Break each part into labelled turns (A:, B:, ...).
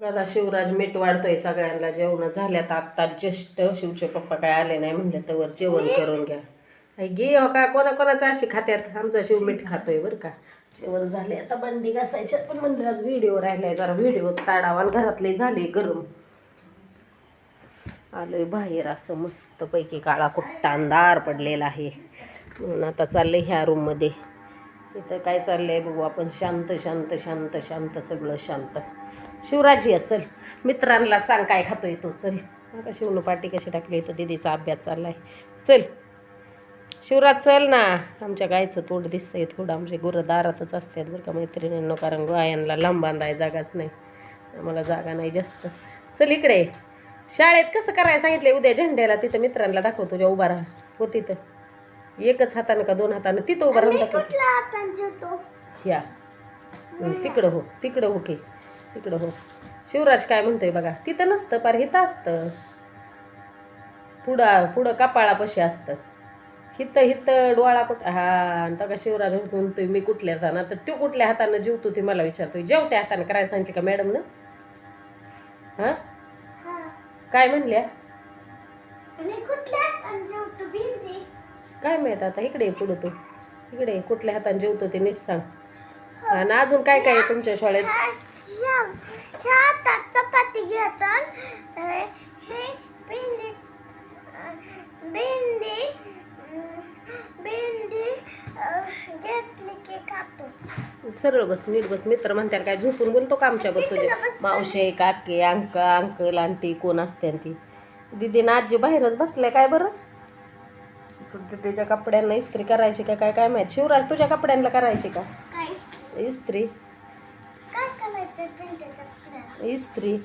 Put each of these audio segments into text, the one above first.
A: आता शिवराज मीठ वाढतोय सगळ्यांना जेवण झाल्यात आत्ता जस्ट शिवचे पप्पा काय आले नाही म्हणले तर जेवण करून घ्या. आई गे हो का? कोणाकोणाचं अशी खात्यात? आमचा शिव मीठ खातोय बरं का. जेवण झाले आता बंडी घासायच्यात पण म्हणलं आज व्हिडिओ राहिलाय जरा व्हिडिओच काढावा घरातले झाले गरम. आलोय बाहेर असं मस्तपैकी काळा कुट्टा अंधार पडलेला आहे. म्हणून आता चाललंय ह्या रूममध्ये इथं काय चाललं आहे बघू आपण. शांत शांत शांत शांत सगळं शांत. शिवराज ये चल. मित्रांना सांग काय खातोय तो चल. का शिवनं पाटी कशी टाकली तर दिदीचा अभ्यास चालला आहे चल. शिवराज चल ना. आमच्या गायचं तोंड दिसतंय थोडं. आमचे गुरं दारातच असतात बरं का मैत्रिणींनो. कारण गायांना लांब बांधाय जागाच नाही. आम्हाला जागा नाही जास्त. चल इकडे. शाळेत कसं करायला सांगितलं उद्या झेंड्याला. तिथं मित्रांना दाखव. तुझ्या उभा राहा. हो तिथं. एकच हातानं का दोन हातानं? तिथं उभा राहून दाखव. या. हं, तिकडं हो तिकडं हो की. तिकडं हो. शिवराज काय म्हणतोय बघा तिथं नसतं पार हिथं असतं. पुढं पुढं कपाळापाशी असतं. हिथं हिथं डोळा कुठ हा आणि का शिवराज म्हणतोय मी कुठल्या हातानं? तर तो कुठल्या हातानं जेवतो ते मला विचारतोय. जेवत्या हातानं करायला सांगितलं का मॅडम ना हां. काय म्हणल्या? काय माहीत आता? इकडे पुढं तू. इकडे. कुठल्या हाताने जेवतो ते नीट सांग. आणि अजून काय काय आहे तुमच्या शाळेत?
B: चपाती
A: सरळ बस नीट बस. मित्र म्हणतात काय झोपून बोलतो का आमच्याबद्दल तुझे मावशे काके अंक अंकल आंटी कोण असते ती? दिदी ना आजी बाहेरच बसल्या काय बरं? तिच्या कपड्यांना इस्त्री करायची का? काय काय माहीत? शिवराज तुझ्या कपड्यांना करायची का?
B: काय?
A: इस्त्री.
B: काय करायचं भेंडीच्या कपड्याला?
A: इस्त्री.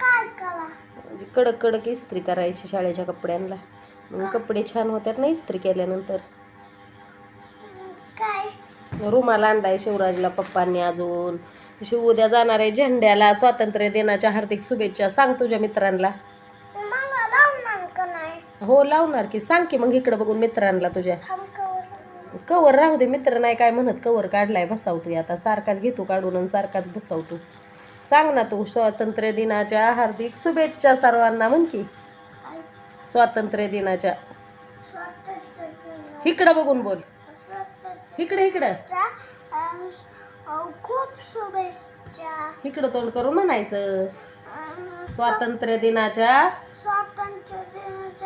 B: काय करा?
A: म्हणजे कडक कडक इस्त्री करायची शाळेच्या कपड्यांना. मग कपडे छान होत्यात ना इस्त्री केल्यानंतर.
B: काय?
A: रुमाल आणलाय शिवराजला पप्पांनी अजून. शिव उद्या जाणार आहे झेंड्याला. स्वातंत्र्य दिनाच्या हार्दिक शुभेच्छा. सांग तुझ्या मित्रांना. हो लावणार की. सांग की मग इकडं बघून मित्रांना तुझ्या.
B: कवर
A: राहू दे मित्र नाही काय म्हणत कवर काढलाय बसावतो आता. सारखाच घेतो काढून आणि सारखाच बसावतो सांग ना तू स्वातंत्र्य दिनाच्या हार्दिक शुभेच्छा सर्वांना म्हण की. स्वातंत्र्य दिनाच्या. इकडं बघून बोल. इकडे इकडं.
B: खूप शुभेच्छा.
A: इकडं तोंड करून म्हणायचं. स्वातंत्र्य दिनाच्या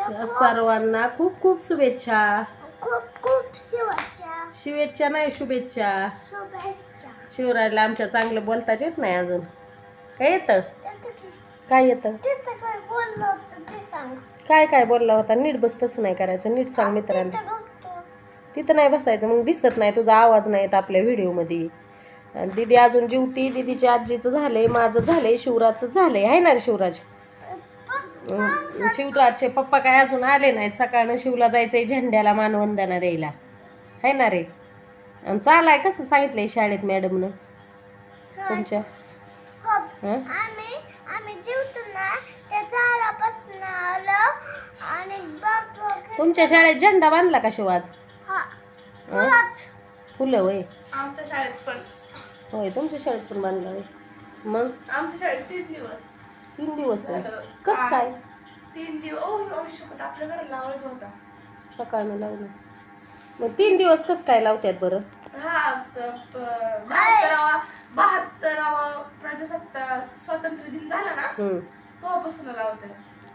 A: सर्वांना खूप खूप शुभेच्छा.
B: खूप खूप शुभेच्छा.
A: शुभेच्छा नाही शुभेच्छा.
B: शुभेच्छा.
A: शिवराजला आमच्या चांगलं बोलताच येत नाही अजून. काय येतं? काय येतं?
B: काय
A: काय बोलला होता? नीट बस तसं नाही करायचं नीट सांग मित्रांना.
B: तिथं
A: नाही बसायचं मग दिसत नाही तुझा आवाज नाही येत आपल्या व्हिडिओमध्ये. आणि दिदी अजून जीवती दिदीच्या आजीचं झालंय माझं झालंय शिवराजचं झालंय. आहे ना रे शिवराज? शिवराजचे पप्पा काय अजून आले नाहीत. सकाळनं शिवला जायचंय झेंड्याला मानवंदना द्यायला. आहे ना रे? आणि चालाय कसं सांगितलंय शाळेत मॅडमनं? तुमच्या?
B: हो
A: तुमच्या शाळेत झेंडा बांधला का शिवाज?
B: हा
A: फुलं होय?
C: आमच्या शाळेत पण.
A: होय तुमच्या शाळेत पण बांधला होय. मग?
C: आमच्या शाळेत तीन दिवस.
A: तीन दिवस
C: झालं.
A: कस काय?
C: तीन दिवस ओ आपल्या घराला लावायचा होता.
A: सकाळनं लावलं. मग तीन दिवस कस काय लावतात बरं?
C: हा बहात्तरावा बहात्तरावा प्रजासत्ताक स्वातंत्र्य दिन झाला ना
A: हम्म.
C: तेव्हापासून लावतात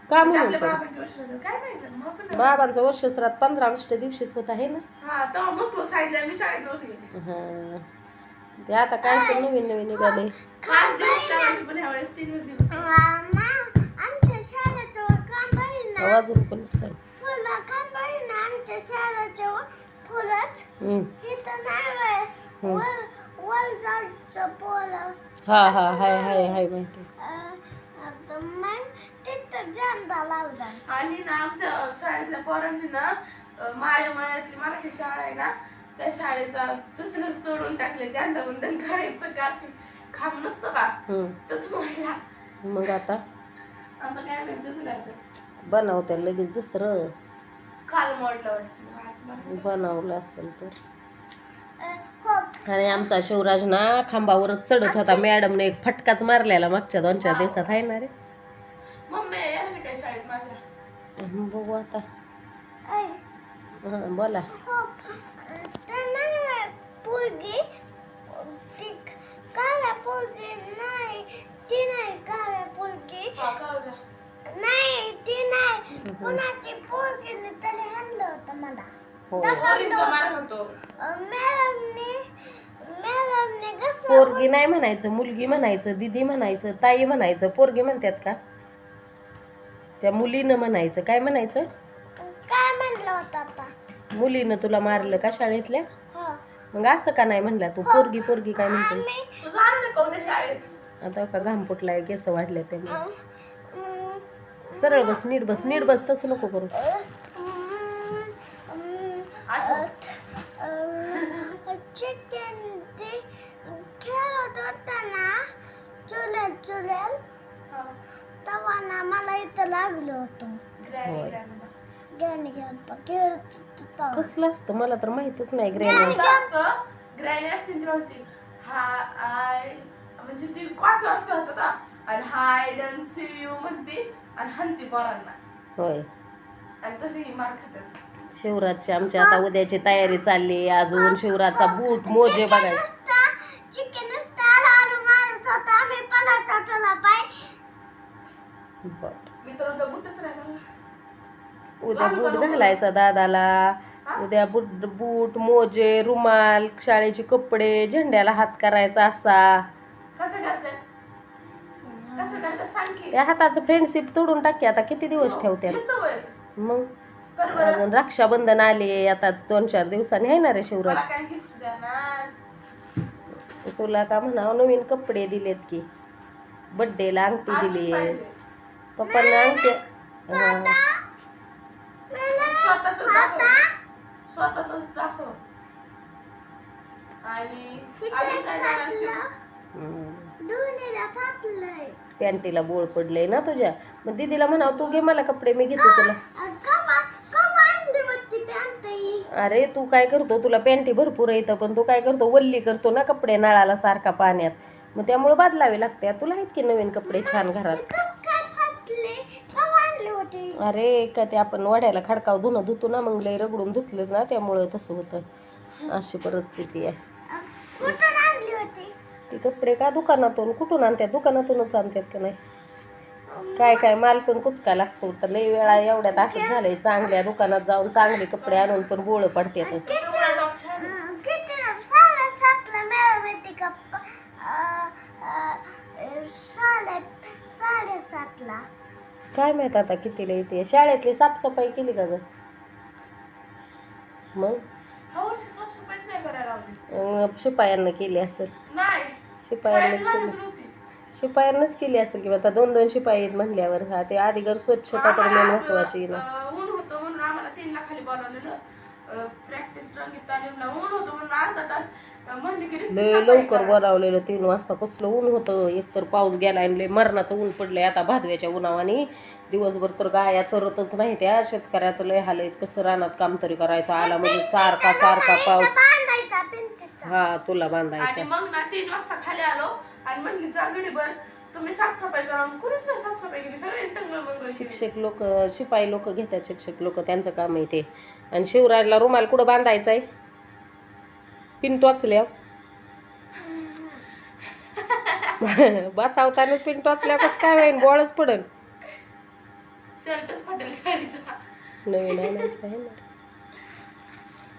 A: का
C: म्हणजे
A: म्हणून
C: आपल्या
A: पण?
C: बाबांच्या वर्ष झालं. काय माहिती मला पण नाही.
A: बाबांचं वर्ष श्रात पंधरा ऑगस्ट दिवशीच होत आहे ना?
C: हा तेव्हा महत्त्व सांगितलं मी शाळेत नव्हती गेली.
A: हा. ते आता काय पण नवीन नवीन निघाले.
C: खास दिवस करायचे पण ह्यावेळेस तीनच दिवस
B: मामा आमच्या शाळेचं काम ना
A: वाजून पण सांग हा हा हाय हाय हाय माहिती.
C: आणि ना आमच्या शाळेतल्या पोरांनी ना माळ्या माळ्यातली मराठी शाळा आहे ना त्या शाळेचा दुसरंच तोडून टाकले बंधन करायचं का खांब नसतो का. तोच मोडला.
A: मग आता?
C: आता काय माहिती कसं करतात
A: बनवत्या लगेच दुसरं.
C: काल मोडलं वाटतं आज बरं.
A: बनवलं असेल तर.
B: हो.
A: आणि आमचा शिवराज ना खांबावरच चढत होता. मॅडमने एक फटकाच मारलेला मागच्या दोन चार दिवसात आहे ना रे.
C: मम्मी यायला काय शाळेत माझ्या?
A: बघू आता. हां बोला.
B: हो. पोरगी ती काव्या पोरगी नाही ती नाही काव्या पोरगी? नाही ती नाही कुणाची पोरगीने तरी आणलं होतं मला
A: हो
C: पोरींचा मार होतो
B: मॅडमने मॅडमने कसं
A: पोरगी नाही म्हणायचं मुलगी म्हणायचं दिदी म्हणायचं ताई म्हणायचं पोरगी म्हणतात का? त्या मुलीनं म्हणायचं काय म्हणायचं?
B: काय म्हणलं होतं आता?
A: मुलीनं तुला मारलं का शाळेतल्या? मग असं का नाही म्हणला? तू पोरगी पोरगी काय म्हणते?
B: आम्ही
C: तुझं आलं का उद्या शाळेत?
A: आता का घाम फुटलाय केस वाढले ते सरळ बस नीट बस नीट बस तसं नको करू.
B: खेळत होताना चुलेल चुलेल
C: हा.
B: तेव्हा ना मला इथं लागलं होतं.
C: ग्रॅनी. ग्रॅनी.
B: खेळतो
A: कसलं असतं? मला तर माहितच नाही ग्रॅनी
C: ग्रॅनी असते? ती हा आय म्हणजे ती कॉट असते होतं आणि हाय डन सी यू म्हणते आणि हंती पोरांना.
A: होय.
C: आणि तशी ही मार खातात.
A: शिवराजची आमची आता उद्याची तयारी चालली अजून शिवराजचा बूट मोजे बघायचे.
C: उद्या
A: बूट घालायचा दादाला. उद्या बूट बूट मोजे रुमाल शाळेचे कपडे झेंड्याला हात करायचा असा. त्या हाताचं फ्रेंडशिप तोडून टाकी. आता किती दिवस
C: वय
A: मग? अजून रक्षाबंधन आले. आता दोन चार दिवसांनी आहे ना रे शिवराज तुला का म्हणावं? नवीन कपडे दिलेत की. बड्डेला अंगठी दिली पप्पांना अंगठी.
C: स्वतःच दाखव. आणि
A: पॅन्टीला बोळ पडलंय ना तुझ्या. मग दीदीला म्हणावं तू घे मला कपडे मी घेते तुला. अरे तू काय करतो? तुला पॅन्टी भरपूर येतं पण तू काय करतो? वल्ली करतो ना कपडे नळाला सारखा पाण्यात. मग त्यामुळे बदलावे लागते तुला आहेत की नवीन कपडे छान घरात
B: कस काय फाटली कवा आणली होती
A: अरे का ते आपण वड्याला खडकाव धुणं धुतो ना मग लय रगडून धुतलं ना त्यामुळं तसं होतं. अशी परिस्थिती आहे. ती कपडे का दुकानातून कुठून आणतात दुकानातूनच आणतात का नाही? काय काय? माल पण कुचका लागतो. तर लय वेळा एवढ्यात असंच झालंय चांगल्या दुकानात जाऊन चांगले कपडे आणून पण बोळ पडतात
B: साडेसातला
A: काय माहीत आता कितीला येते? शाळेतली साफसफाई केली का ग? मग?
C: ह्या वर्षी साफसफाईच नाही करायला लावली.
A: अं, शिपायांना केली असेल.
C: नाही.
A: शिपायांनाच केली.
C: जाणीच नव्हती.
A: शिपायांनाच केली असेल किंवा आता दोन दोन शिपाई आहेत म्हणल्यावर. हा ते आधी घर स्वच्छता तर मेन महत्वाची ना.
C: अं, ऊन होतं म्हणून आम्हाला तीनला खाली बोलावलेलं. प्रॅक्टिस रंगीत तालीमला ऊन होतं म्हणून अर्धा तास
A: लय लवकर
C: करा.
A: बोलावलेलं तीन वाजता. कसलं ऊन होतं? एकतर पाऊस गेला आणि लय मरणाचं ऊन पडलंय. आता भादव्याच्या उन्हावानी दिवसभर तर गाया चरतच नाही त्या. शेतकऱ्याचं लय हाल कसं रानात काम तरी करायचं? आला म्हणजे सारखा सारखा पाऊस. हा तुला बांधायचा.
C: मग ना तीन वाजता खाली आलो आणि म्हणली जा गडीभर तुम्ही साफसफाई करा. कोणीच नाही साफसफाई केली. सगळे.
A: शिक्षक लोक शिपाई लोक घेतात. शिक्षक लोक त्यांचं काम आहे ते. आणि शिवराजला रुमाल कुठं बांधायचा आहे पिन टोचल्या बसावताना पिन टोचल्या कसं काय होईन? बोळच पडन.
C: शर्टच फाटेल साडीचा
A: नवीन आणायचं आहे ना.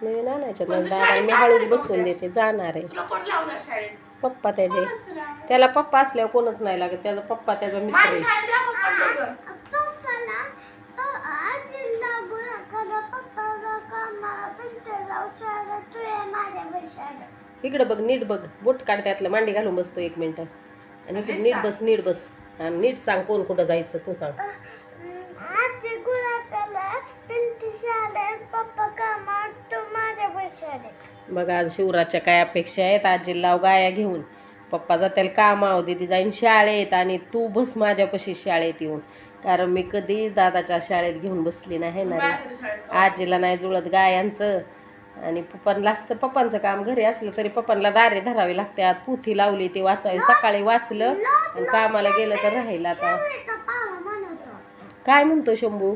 A: नवीन आणायचं मग दादा मी हळूच बसवून देते. जाणार आहे.
C: तुला कोण लावणार शाळेत?
A: पप्पा त्याचे. त्याला पप्पा असल्यावर कोणच नाही लागत. त्याचा पप्पा त्याचा मित्र
C: माझ्या
A: आहे.
C: शाळेत या पप्पा दोघं.
A: इकडं बघ नीट बघ. बोट काढ त्यातलं. मांडी घालून बसतो एक मिनिट. आणि इकडे नीट बस नीट बस. आणि नीट सांग कोण कुठं जायचं तू सांग.
B: आजी गुन्हा केला भिंती शाळेत पप्पा कामात तू माझ्या बशाला
A: बघा आज शिवराजच्या काय अपेक्षा आहेत? आजी लाव गाया घेऊन. पप्पा जातील कामाव दिदी जाईन शाळेत. आणि तू बस माझ्यापाशी शाळेत येऊन. कारण मी कधी दादाच्या शाळेत घेऊन बसली नाही ना रे. आजीला नाही जुळत गायांचं. आणि पप्पांना असतं पप्पांचं काम घरी असलं तरी पप्पांना दारे धरावे लागतात. पुथी लावली ते वाचावी. सकाळी वाचलं आणि कामाला गेलं तर राहील आता. काय म्हणतो शंभू?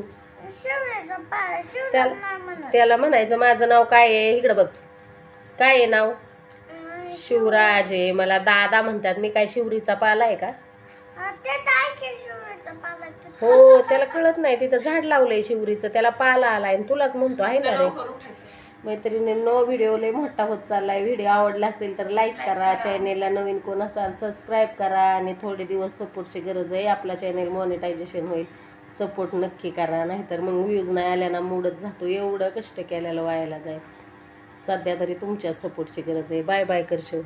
B: शिवरेचा पाला शिवरेचा
A: त्याला त्याला म्हणायचं माझं नाव काय आहे? इकडं बघ. काय आहे नाव? शिवराज आहे. मला दादा म्हणतात. मी काय शिवरीचा पाला आहे का?
B: अं, ते काय की शिवरेचा पाला.
A: हो त्याला कळत नाही. तिथं झाड लावलंय शिवरीचं. त्याला पाला आलाय आणि तुलाच म्हणतो आहे ना रे? मैत्रिणींनो व्हिडिओ लय मोठा होत चाललाय. व्हिडिओ आवडला असेल तर लाईक करा. चॅनेलला नवीन कोण असाल सबस्क्राईब करा आणि थोडे दिवस सपोर्टची गरज आहे. आपला चॅनेल मॉनिटायझेशन होईल. सपोर्ट नक्की करा. नाहीतर मग व्ह्यूज नाही आल्या ना मूडच जातो. एवढं कष्ट केलेलं वायाला जाईल. सध्या तरी तुमच्या सपोर्टची गरज आहे. Bye bye करशो